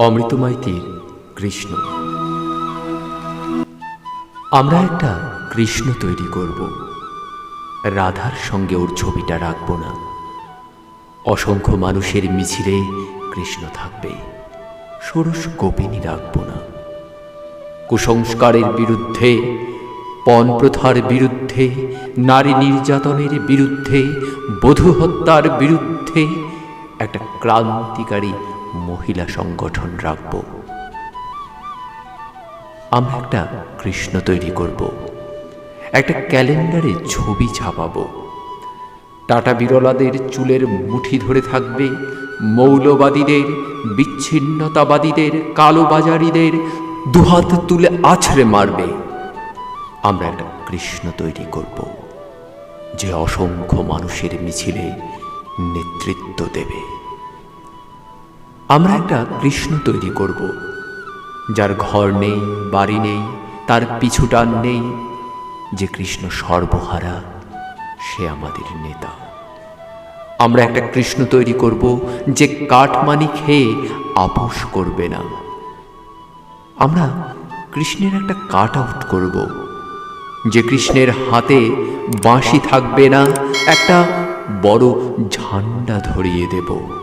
অমৃতময় তীর, কৃষ্ণ। আমরা একটা কৃষ্ণ তৈরি করব। রাধার সঙ্গে ওর ছবিটা রাখব না। অসংখ্য মানুষের মিছিলে কৃষ্ণ থাকবে। ষোড়শ গোপিনী রাখব না। কুসংস্কারের বিরুদ্ধে, পণ প্রথার বিরুদ্ধে, নারী নির্যাতনের বিরুদ্ধে, বধূ হত্যার বিরুদ্ধে একটা ক্রান্তিকারী মহিলা সংগঠন রাখব। আমরা একটা কৃষ্ণ তৈরি করব। একটা ক্যালেন্ডারে ছবি ছাপাবো। টাটা বিরলাদের চুলের মুঠি ধরে থাকবে, মৌলবাদীদের, বিচ্ছিন্নতাবাদীদের, কালোবাজারিদের দুহাত তুলে আছড়ে মারবে। আমরা একটা কৃষ্ণ তৈরি করব, যে অসংখ্য মানুষের মিছিলে নেতৃত্ব দেবে। আমরা একটা কৃষ্ণ তৈরি করব। যার ঘর নেই, বাড়ি নেই, তার পিছুটান নেই, যে কৃষ্ণ সর্বহারা, সে আমাদের নেতা। আমরা একটা কৃষ্ণ তৈরি করব, যে কাঠমানি খেয়ে আপোষ করবে না। আমরা কৃষ্ণের একটা কাট আউট করব, যে কৃষ্ণের হাতে বাঁশি থাকবে না, একটা বড় ঝান্ডা ধরিয়ে দেব।